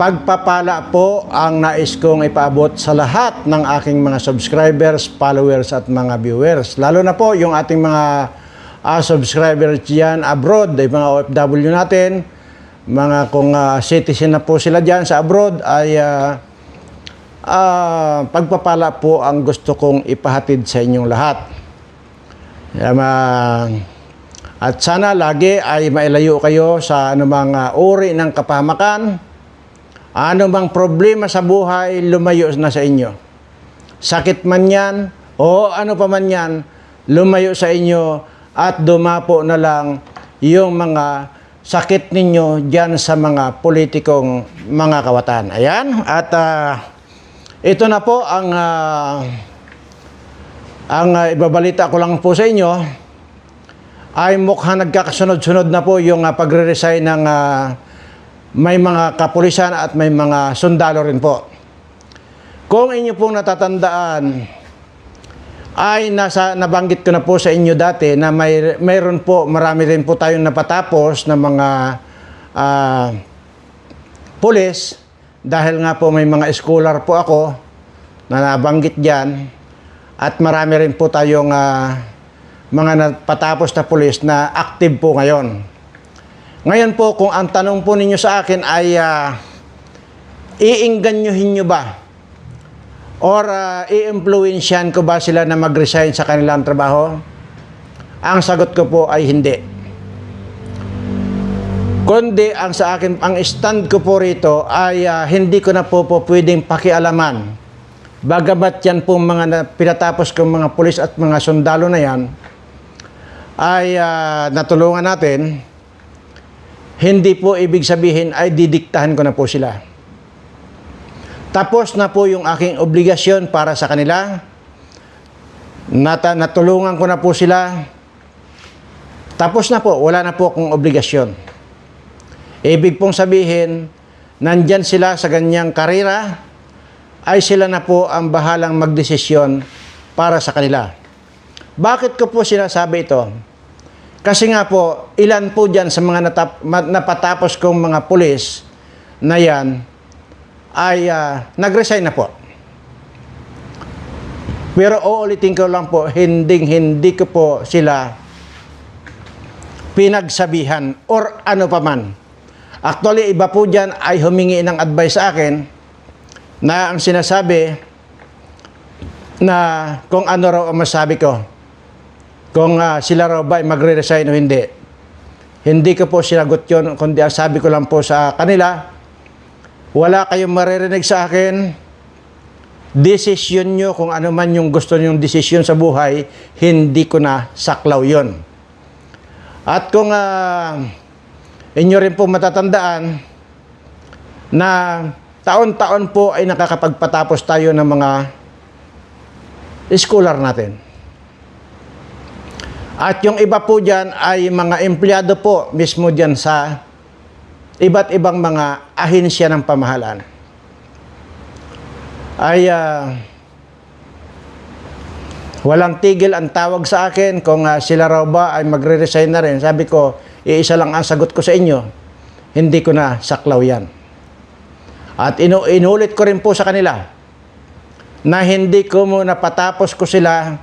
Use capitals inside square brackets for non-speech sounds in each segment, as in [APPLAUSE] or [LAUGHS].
Pagpapala po ang nais kong ipaabot sa lahat ng aking mga subscribers, followers at mga viewers. Lalo na po yung ating mga ah, subscribers dyan abroad, yung mga OFW natin, mga kung ah, citizen na po sila dyan sa abroad ay ah, ah, pagpapala po ang gusto kong ipahatid sa inyong lahat. Ma- at sana lagi ay mailayo kayo sa anumang ah, uri ng kapahamakan, anumang problema sa buhay, lumayo na sa inyo. Sakit man yan, o ano pa man yan, lumayo sa inyo at dumapo na lang yung mga sakit ninyo dyan sa mga politikong mga kawatan. Ayan, at ah, ito na po ang ah, ang ah, ibabalita ko lang po sa inyo ay mukhang nagkakasunod-sunod na po yung uh, pagre-resign ng ah, may mga kapulisan at may mga sundalo rin po. Kung inyo pong natatandaan, ay nasa nabanggit ko na po sa inyo dati na may mayroon po marami rin po tayong napatapos na mga ah, pulis dahil nga po may mga scholar po ako na nabanggit diyan at marami rin po tayong ah, mga napatapos na pulis na active po ngayon. Ngayon po, kung ang tanong po ninyo sa akin ay uh, iinganyohin nyo ba? Or uh, i-influensyan ko ba sila na mag-resign sa kanilang trabaho? Ang sagot ko po ay hindi. Kundi ang sa akin, ang stand ko po rito ay ah, hindi ko na po po pwedeng pakialaman. Bagamat yan po mga na, pinatapos kong mga pulis at mga sundalo na yan, ay ah, natulungan natin, hindi po ibig sabihin ay didiktahan ko na po sila. Tapos na po yung aking obligasyon para sa kanila. Nata, natulungan ko na po sila. Tapos na po, wala na po akong obligasyon. Ibig pong sabihin, nandyan sila sa ganyang karira, ay sila na po ang bahalang magdesisyon para sa kanila. Bakit ko po sinasabi ito? Kasi nga po, ilan po dyan sa mga natap, napatapos kong mga pulis na yan ay ah, nag-resign na po. Pero uulitin ko lang po, hindi hindi ko po sila pinagsabihan or ano pa man. Actually, iba po dyan ay humingi ng advice sa akin na ang sinasabi na kung ano raw ang masabi ko kung ah, sila raw ba ay magre-resign o hindi. Hindi ko po sinagot yun, kundi ang sabi ko lang po sa kanila, wala kayong maririnig sa akin, desisyon nyo kung ano man yung gusto nyong desisyon sa buhay, hindi ko na saklaw yon. At kung ah, inyo rin po matatandaan na taon-taon po ay nakakapagpatapos tayo ng mga scholar natin. At yung iba po dyan ay mga empleyado po mismo dyan sa iba't ibang mga ahensya ng pamahalaan. Ay ah, walang tigil ang tawag sa akin kung ah, sila raw ba ay magre-resign na rin. Sabi ko, iisa lang ang sagot ko sa inyo. Hindi ko na saklaw yan. At inu- inulit ko rin po sa kanila na hindi ko muna patapos ko sila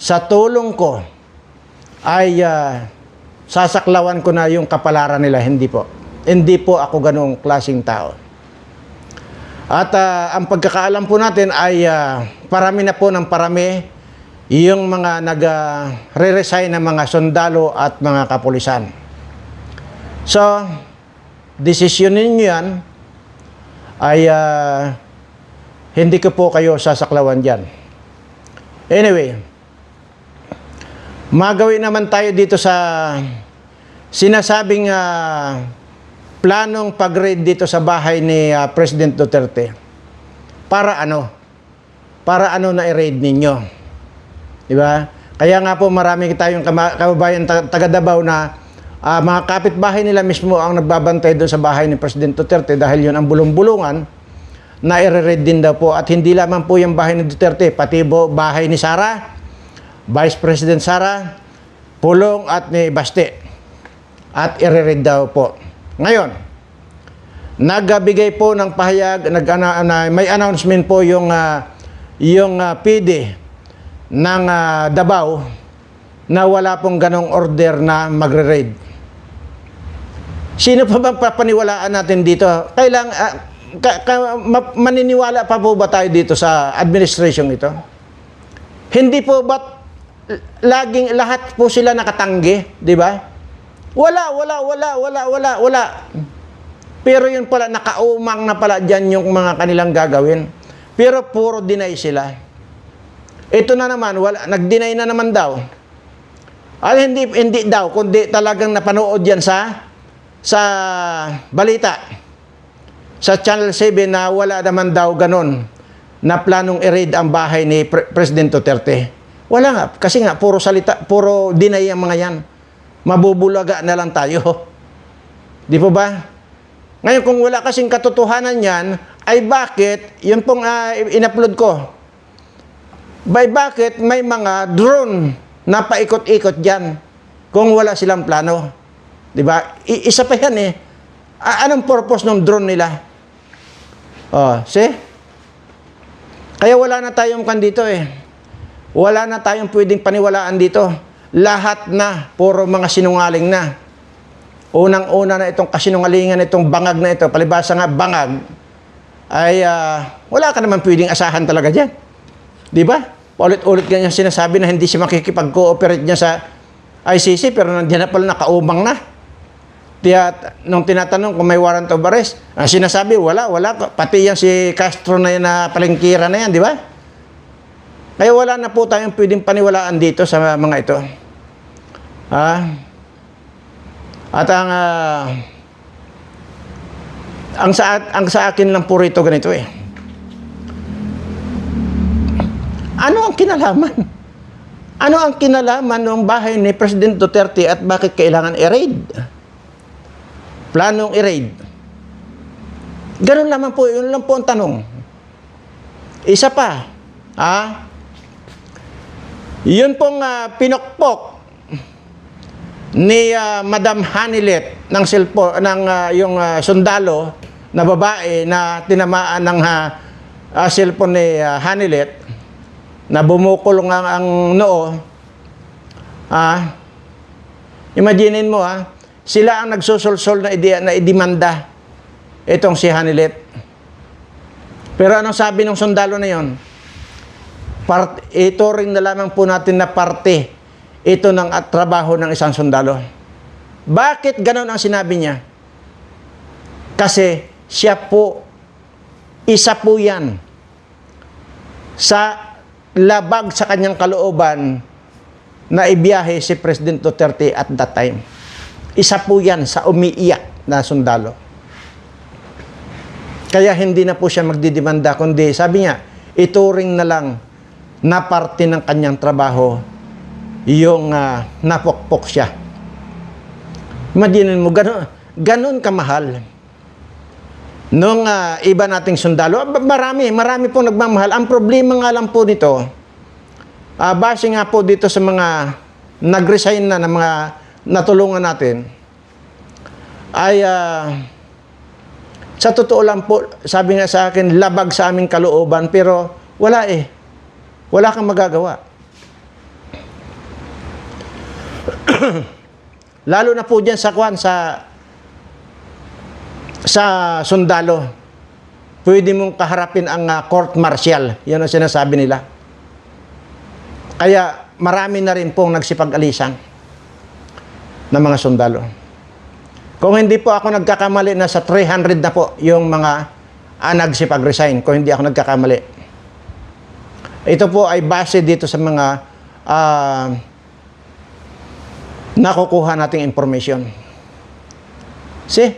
sa tulong ko ay ah, sasaklawan ko na yung kapalaran nila. Hindi po. Hindi po ako ganong klasing tao. At ah, ang pagkakaalam po natin ay ah, parami na po ng parami yung mga nag-re-resign na mga sundalo at mga kapulisan. So, desisyon ninyo yan ay ah, hindi ko po kayo sasaklawan dyan. Anyway, magawin naman tayo dito sa sinasabing ah, planong pag-raid dito sa bahay ni ah, President Duterte. Para ano? Para ano na i-raid ninyo? Di ba? Kaya nga po marami tayong kababayan ta- taga Davao na ah, mga kapitbahay nila mismo ang nagbabantay doon sa bahay ni President Duterte dahil yun ang bulong-bulungan na i-raid din daw po at hindi lamang po yung bahay ni Duterte pati po bahay ni Sara Vice President Sara Pulong at ni Baste at i-raid daw po ngayon nagbigay po ng pahayag, nag, ana- ana- may announcement po yung, ah, yung ah, PD ng ah, Davao na wala pong ganong order na magre-raid. Sino pa bang papaniwalaan natin dito? Kailang, ah, ka- ka- ma- maniniwala pa po ba tayo dito sa administration ito? Hindi po ba laging lahat po sila nakatanggi, di ba? Wala, wala, wala, wala, wala, wala. Pero yun pala, nakaumang na pala dyan yung mga kanilang gagawin. Pero puro deny sila. Ito na naman, wala, nag-deny na naman daw. Ay, hindi, hindi daw, kundi talagang napanood yan sa, sa balita. Sa Channel 7 na wala naman daw ganon na planong i-raid ang bahay ni Pre- President Duterte. Wala nga, kasi nga, puro salita, puro deny ang mga yan. Mabubulaga na lang tayo. [LAUGHS] Di po ba? Ngayon, kung wala kasing katotohanan yan, ay bakit, yun pong ah, in-upload ko, by bakit may mga drone na paikot-ikot dyan kung wala silang plano? Di ba? I- isa pa yan eh. A- anong purpose ng drone nila? Oh, see? Kaya wala na tayong kan dito eh. Wala na tayong pwedeng paniwalaan dito. Lahat na, puro mga sinungaling na. Unang-una na itong kasinungalingan, itong bangag na ito, palibasa nga bangag, ay ah, wala ka naman pwedeng asahan talaga dyan. Di ba? Paulit-ulit ganyan sinasabi na hindi siya makikipag-cooperate niya sa ICC, pero nandiyan na pala nakaumang na. Kaya nung tinatanong kung may warrant of arrest, ang sinasabi, wala, wala. Pati yan si Castro na yan na palengkira na yan, di ba? Kaya wala na po tayong pwedeng paniwalaan dito sa mga ito. Ah, at ang ah, ang sa ang sa akin lang po rito ganito eh. Ano ang kinalaman? Ano ang kinalaman ng bahay ni President Duterte at bakit kailangan i-raid? Planong i-raid. Ganun lamang po, yun lang po ang tanong. Isa pa, ah, yun pong ah, pinokpok ni ah, Madam Hanilet ng silpo ng ah, yung ah, sundalo na babae na tinamaan ng uh, cellphone ni ah, Hanilet na bumukulong ang, ang noo. Ah imaginin mo ah sila ang nagsusulsol na, ide, na idemanda itong si Hanilet. Pero anong sabi ng sundalo na yon part, ito rin na lamang po natin na parte ito ng at trabaho ng isang sundalo. Bakit ganon ang sinabi niya? Kasi siya po, isa po yan sa labag sa kanyang kalooban na ibiyahe si President Duterte at that time. Isa po yan sa umiiyak na sundalo. Kaya hindi na po siya magdidemanda, kundi sabi niya, ituring na lang na parte ng kanyang trabaho yung uh, napokpok siya. Imaginin mo, gano'n, gano'n kamahal. Nung ah, iba nating sundalo, marami, marami po nagmamahal. Ang problema nga lang po nito, ah, base nga po dito sa mga nag-resign na ng mga natulungan natin, ay ah, sa totoo lang po, sabi nga sa akin, labag sa aming kalooban, pero wala eh. Wala kang magagawa. [CLEARS THROAT] Lalo na po dyan sa kwan, sa sa sundalo. Pwede mong kaharapin ang ah, court martial. Yan ang sinasabi nila. Kaya marami na rin pong nagsipag-alisan ng mga sundalo. Kung hindi po ako nagkakamali, nasa 300 na po yung mga ah, nagsipag-resign. Kung hindi ako nagkakamali. Ito po ay base dito sa mga ah, nakukuha nating information. See?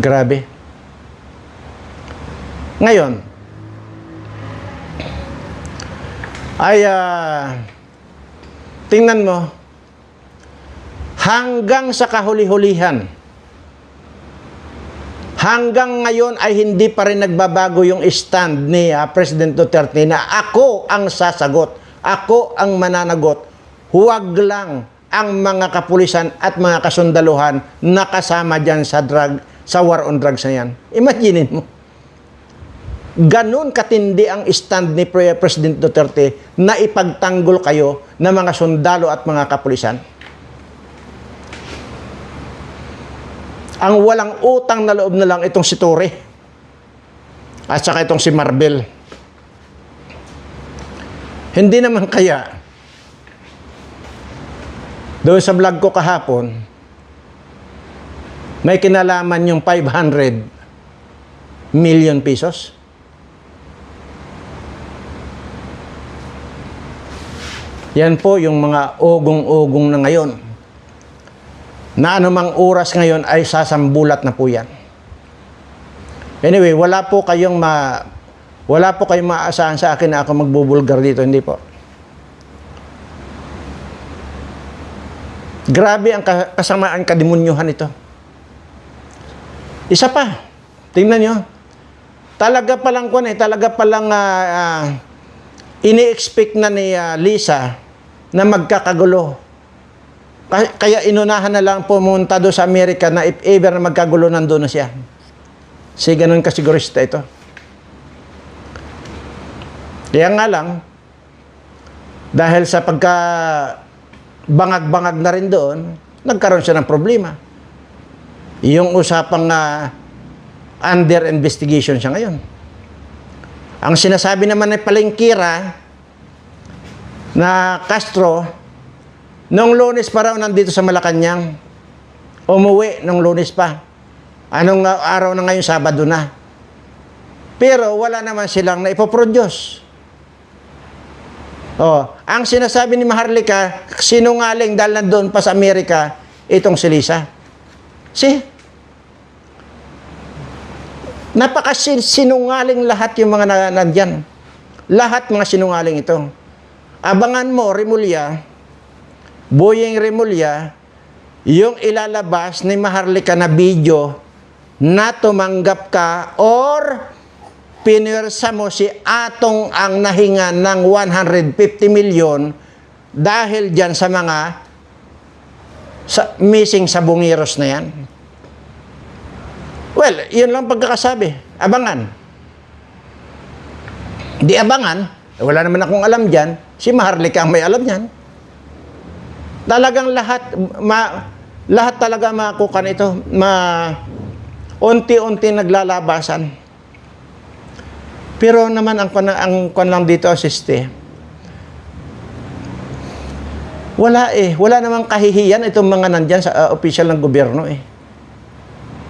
Grabe. Ngayon, ay ah, tingnan mo, hanggang sa kahuli-hulihan, hanggang ngayon ay hindi pa rin nagbabago yung stand ni ah, President Duterte na ako ang sasagot, ako ang mananagot, huwag lang ang mga kapulisan at mga kasundaluhan na kasama dyan sa drug sa war on drugs na yan. Imaginin mo. Ganon katindi ang stand ni Pre- President Duterte na ipagtanggol kayo ng mga sundalo at mga kapulisan. Ang walang utang na loob na lang itong si Torre at saka itong si Marbel. Hindi naman kaya doon sa vlog ko kahapon, may kinalaman yung 500 million pesos. Yan po yung mga ugong-ugong na ngayon. Na anumang oras ngayon ay sasambulat na po yan. Anyway, wala po kayong ma wala po kayong maaasahan sa akin na ako magbubulgar dito, hindi po. Grabe ang ka- kasamaan kadimunyuhan ito. Isa pa, tingnan nyo. Talaga palang kung eh, talaga palang ah, ah, ini-expect na ni ah, Lisa na magkakagulo. Ka- Kaya inunahan na lang pumunta doon sa Amerika na if ever na magkagulo, nandun na siya. Si ganun kasigurista ito. Kaya nga lang, dahil sa pagka bangag-bangag na rin doon, nagkaroon siya ng problema. Yung usapang ah, under investigation siya ngayon. Ang sinasabi naman ni Palengkira na Castro, nung lunes pa raw nandito sa Malacanang, umuwi nung lunes pa. Anong araw na ngayon, Sabado na. Pero wala naman silang na ipoproduce. Oh, ang sinasabi ni Maharlika, sinungaling dahil nandoon pa sa Amerika, itong si Lisa. See? Napakasinungaling lahat yung mga na, nandyan. Lahat mga sinungaling ito. Abangan mo, Remulla, Boyeng Remulla, yung ilalabas ni Maharlika na video na tumanggap ka or pinwersa mo si Atong ang nahinga ng 150 milyon dahil dyan sa mga sa, missing sa bungiros na yan. Well, yun lang pagkakasabi. Abangan. Di abangan, eh, wala naman akong alam dyan, si Maharlika ang may alam yan. Talagang lahat, ma, lahat talaga makukan ito, ma, unti-unti naglalabasan. Pero naman ang ang kwan lang dito asiste. Wala eh, wala namang kahihiyan itong mga nandyan sa uh, official ng gobyerno eh.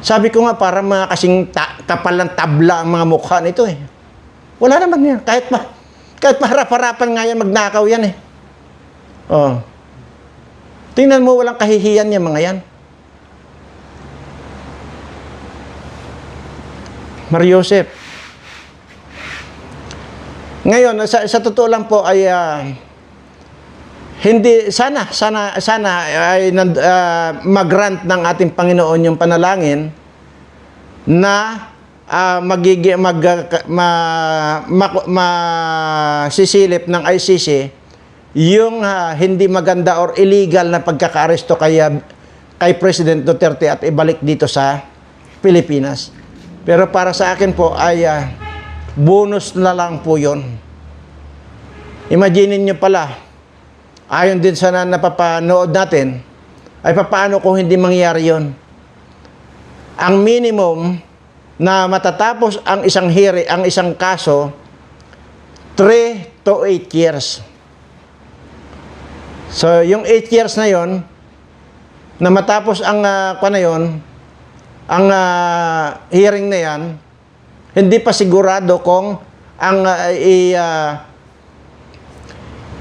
Sabi ko nga para mga kasing ta- kapal ng tabla ang mga mukha nito eh. Wala naman yan. Kahit pa, kahit maharap-harapan nga yan, magnakaw yan eh. Oh. Tingnan mo, walang kahihiyan yung mga yan. Mariosep. Ngayon, sa, sa totoo lang po ay ah, hindi sana sana sana ay nan- ah, mag-grant ng ating Panginoon yung panalangin na ah, magigi mag ma, ma, masisilip ng ICC yung ah, hindi maganda or illegal na pagkakaaresto kay ah, kay President Duterte at ibalik dito sa Pilipinas. Pero para sa akin po ay ah, bonus na lang po 'yon. Imaginin nyo pala, ayon din sa na napapanood natin, ay papaano kung hindi mangyayari yon? Ang minimum na matatapos ang isang hearing, ang isang kaso, 3 to 8 years. So, yung 8 years na yon, na matapos ang uh, na yon, ang ah, hearing na yan, hindi pa sigurado kung ang ah, i, ah,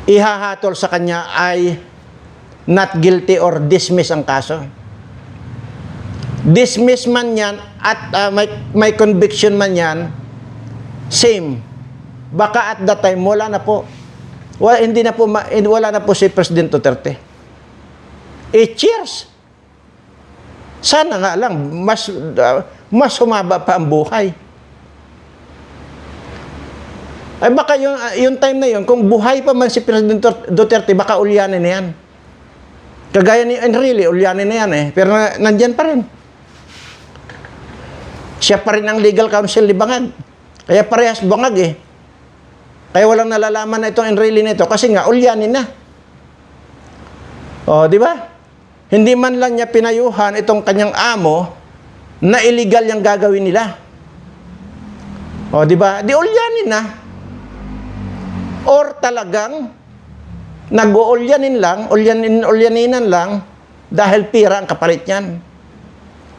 ihahatol sa kanya ay not guilty or dismiss ang kaso. Dismiss man yan at ah, may, may conviction man yan, same. Baka at that time, wala na po. Wala, hindi na po, wala na po si President Duterte. Eight years. Sana nga lang, mas, ah, mas humaba pa ang buhay. Ay baka yung, ah, yung time na yun, kung buhay pa man si President Duterte, baka ulyanin na yan. Kagaya ni Enrile, ulyanin na yan eh. Pero na, nandyan pa rin. siya pa rin ang legal counsel ni Bangag. Kaya parehas Bangag eh. Kaya walang nalalaman na itong Enrile nito kasi nga ulyanin na. O, di ba? Hindi man lang niya pinayuhan itong kanyang amo na illegal yung gagawin nila. O, di ba? Di ulyanin na. Or talagang nag-uulyanin lang, ulyanin, ulyaninan lang dahil pira ang kapalit niyan.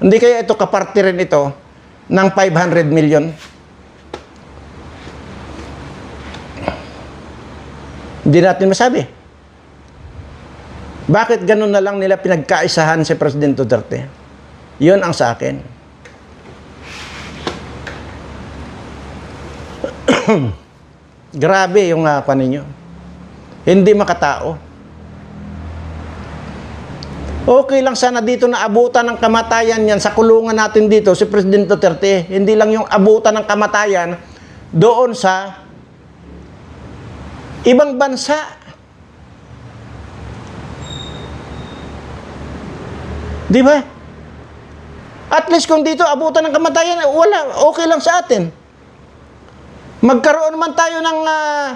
Hindi kaya ito kaparte rin ito ng 500 million. Hindi natin masabi. Bakit ganun na lang nila pinagkaisahan si President Duterte? Yun ang sa akin. [CLEARS THROAT] Grabe yung uh, ninyo. Hindi makatao. Okay lang sana dito na abutan ng kamatayan yan sa kulungan natin dito si President Duterte. Hindi lang yung abutan ng kamatayan doon sa ibang bansa. Di ba? At least kung dito abutan ng kamatayan, wala, okay lang sa atin. Magkaroon man tayo ng ah,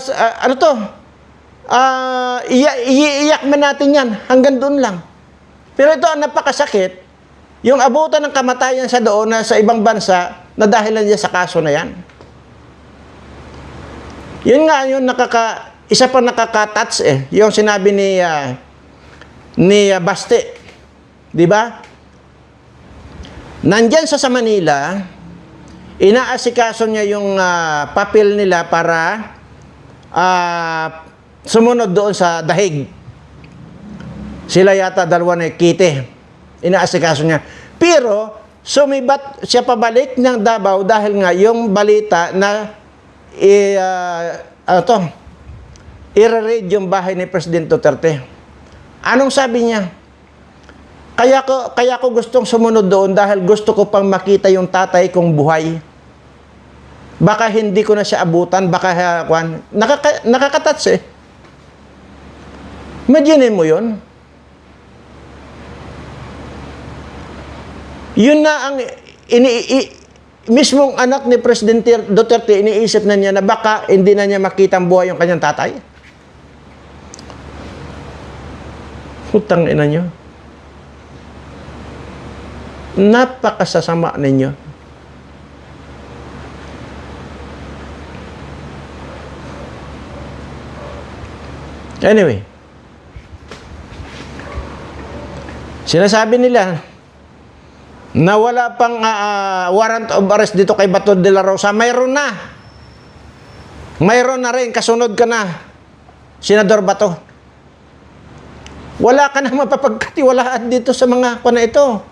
s- ah, ano to? Iya- iiyak man natin yan. Hanggang doon lang. Pero ito ang napakasakit. Yung abutan ng kamatayan sa doon na sa ibang bansa na dahil lang yan sa kaso na yan. Yun nga yung nakaka isa pa nakaka-touch eh, yung sinabi ni ah, ni ah, Baste. 'Di ba? Nandyan sa sa Manila, inaasikaso niya yung ah, papel nila para ah, sumunod doon sa dahig. Sila yata dalawa na kite. Inaasikaso niya. Pero, sumibat siya pabalik ng Davao dahil nga yung balita na i, ah, ano to, i-raid yung bahay ni President Duterte. Anong sabi niya? Kaya ko, kaya ko gustong sumunod doon dahil gusto ko pang makita yung tatay kong buhay. Baka hindi ko na siya abutan, baka uh, kwan, nakaka, nakakatats eh. Imagine mo yun. Yun na ang ini, mismong anak ni Presidente Duterte, iniisip na niya na baka hindi na niya makita ang buhay yung kanyang tatay. Putang ina niyo. Napakasasama ninyo. Anyway, sinasabi nila na wala pang ah, warrant of arrest dito kay Bato de la Rosa. Mayroon na. Mayroon na rin. Kasunod ka na. Senador Bato. Wala ka na [LAUGHS] mapapagkatiwalaan dito sa mga kuna ito.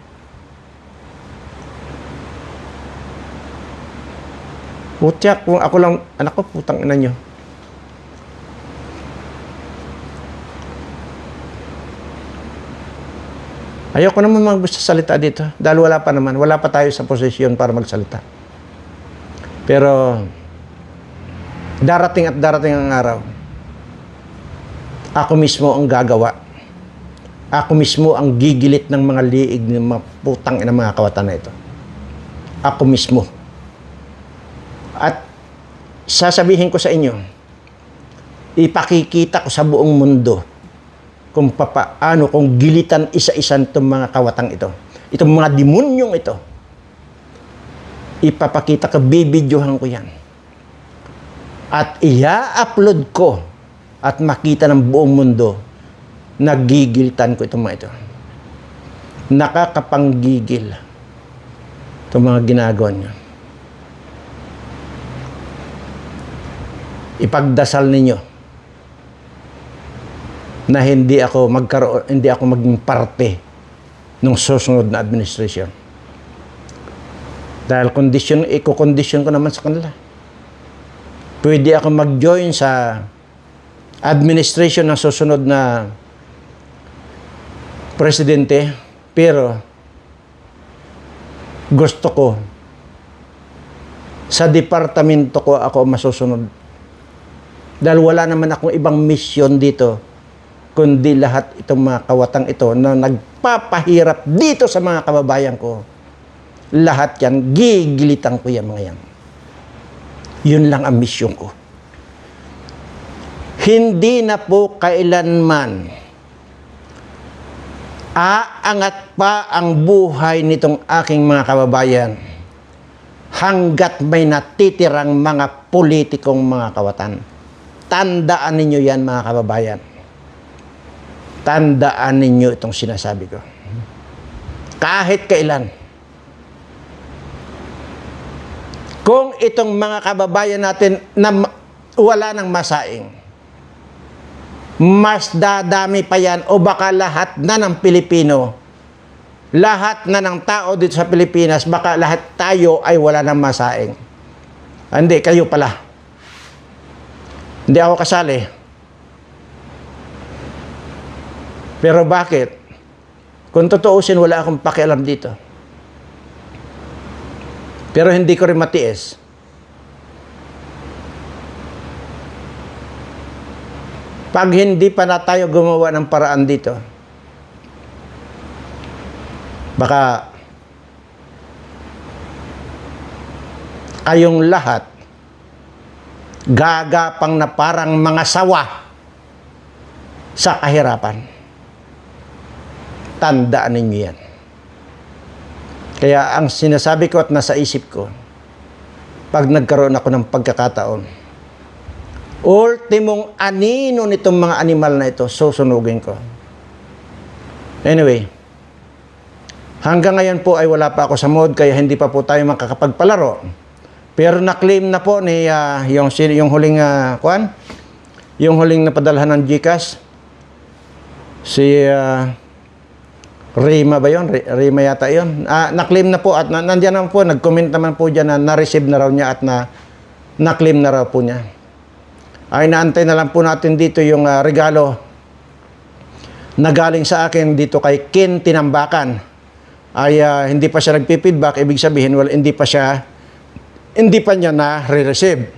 Putya, kung ako lang, anak ko, putang ina nyo. Ayoko naman magsalita dito dahil wala pa naman, wala pa tayo sa posisyon para magsalita. Pero darating at darating ang araw. Ako mismo ang gagawa. Ako mismo ang gigilit ng mga liig ng mga putang ng mga kawatan na ito. Ako mismo. At sasabihin ko sa inyo, ipakikita ko sa buong mundo kung papaano, kung gilitan isa-isan itong mga kawatang ito. Itong mga demonyong ito. Ipapakita ko, bibidyohan ko yan. At ia-upload ko at makita ng buong mundo nagigilitan ko itong mga ito. Nakakapanggigil itong mga ginagawa niyo. Ipagdasal ninyo na hindi ako magkaroon hindi ako maging parte ng susunod na administration. Dahil condition iko-condition ko naman sa kanila. Pwede ako mag-join sa administration ng susunod na presidente pero gusto ko sa departamento ko ako masusunod. Dahil wala naman akong ibang mission dito kundi lahat itong mga kawatang ito na nagpapahirap dito sa mga kababayan ko lahat yan, gigilitan ko yan mga yan. Yun lang ang mission ko. Hindi na po kailanman aangat pa ang buhay nitong aking mga kababayan hanggat may natitirang mga politikong mga kawatan. Tandaan ninyo yan mga kababayan. Tandaan ninyo itong sinasabi ko. Kahit kailan. Kung itong mga kababayan natin na wala ng masaing, mas dadami pa yan o baka lahat na ng Pilipino, lahat na ng tao dito sa Pilipinas, baka lahat tayo ay wala ng masaing. Ah, Hindi, kayo pala. Hindi ako kasali. Pero bakit? Kung totoosin, wala akong pakialam dito. Pero hindi ko rin matiis. Pag hindi pa na tayo gumawa ng paraan dito, baka kayong lahat gagapang na parang mga sawa sa kahirapan. Tandaan ninyo yan. Kaya ang sinasabi ko at nasa isip ko, pag nagkaroon ako ng pagkakataon, ultimong anino nitong mga animal na ito, susunugin ko. Anyway, hanggang ngayon po ay wala pa ako sa mode, kaya hindi pa po tayo makakapagpalaro. Pero na-claim na po ni ah, yung, yung huling, uh, kwan, yung huling napadalhan ng GCash, si ah, Rima ba? Ri- Rima yata yun. Ah, na-claim na po at na, nandyan naman po, nag-comment naman po dyan na na-receive na raw niya at na, na-claim na raw po niya. Ay naantay na lang po natin dito yung ah, regalo na galing sa akin dito kay Ken Tinambakan. Ay ah, hindi pa siya nagpi-feedback, ibig sabihin wala hindi pa siya hindi pa niya na re-receive.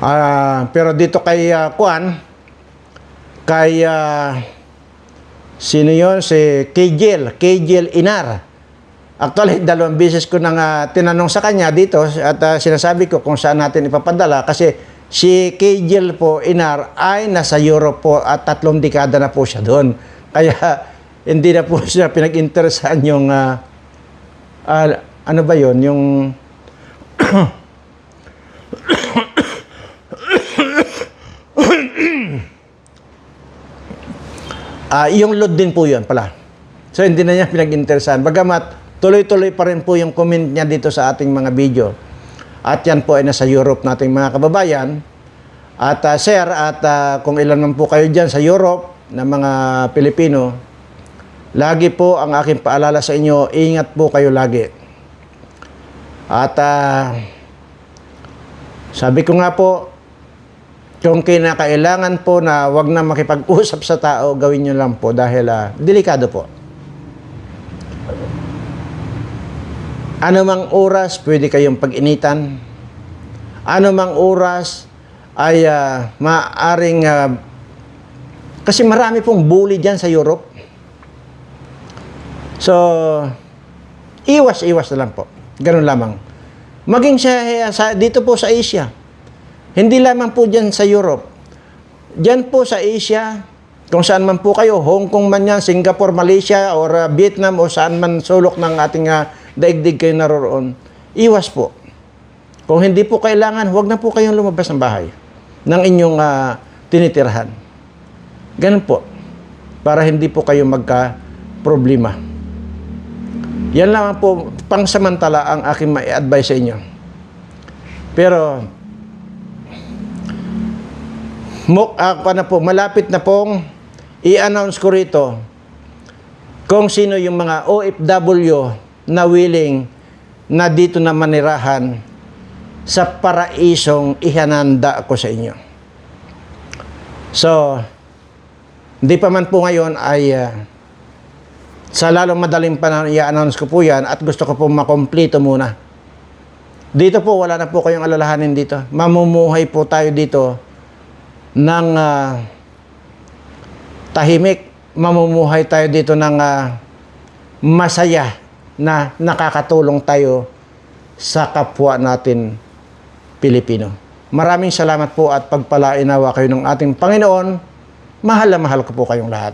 Ah, pero dito kay ah, Kwan, kay ah, Sino yon Si KJL, KJL Inar. Actually, dalawang beses ko nang ah, tinanong sa kanya dito at ah, sinasabi ko kung saan natin ipapadala kasi si KJL po Inar ay nasa Europe po at tatlong dekada na po siya doon. [LAUGHS] Kaya hindi na po siya pinag-interesan yung ah, ah, ano ba yon yung [CLEARS THROAT] Ah, yung load din po yun pala. So hindi na niya pinag-interesan. Bagamat tuloy-tuloy pa rin po yung comment niya dito sa ating mga video. At yan po ay nasa Europe nating mga kababayan. At ah, sir, at ah, kung ilan man po kayo dyan sa Europe na mga Pilipino, lagi po ang aking paalala sa inyo, ingat po kayo lagi. At ah, sabi ko nga po, kung kinakailangan po na wag na makipag-usap sa tao, gawin nyo lang po dahil ah, delikado po. Ano mang oras, pwede kayong pag-initan. Ano mang oras ay ah, maaring... ah, kasi marami pong bully dyan sa Europe. So, iwas-iwas na lang po. Ganun lamang. Maging sa, sa, dito po sa Asia. Hindi lamang po dyan sa Europe. Dyan po sa Asia, kung saan man po kayo, Hong Kong man yan, Singapore, Malaysia, or uh, Vietnam, o saan man sulok ng ating uh, daigdig kayo naroon, iwas po. Kung hindi po kailangan, huwag na po kayong lumabas ng bahay ng inyong uh, tinitirhan. Ganun po. Para hindi po kayo magka-problema. Yan lang po, pangsamantala ang aking mai-advise sa inyo. Pero, mo, ako na po, malapit na pong i-announce ko rito kung sino yung mga OFW na willing na dito na manirahan sa paraisong ihananda ko sa inyo. So, hindi pa man po ngayon ay ah, sa lalong madaling panahon i-announce ko po yan at gusto ko po makompleto muna. Dito po, wala na po kayong alalahanin dito. Mamumuhay po tayo dito ng ah, tahimik. Mamumuhay tayo dito ng ah, masaya. na nakakatulong tayo sa kapwa natin Pilipino. Maraming salamat po at pagpalainawa kayo ng ating Panginoon. Mahal na mahal ko po kayong lahat.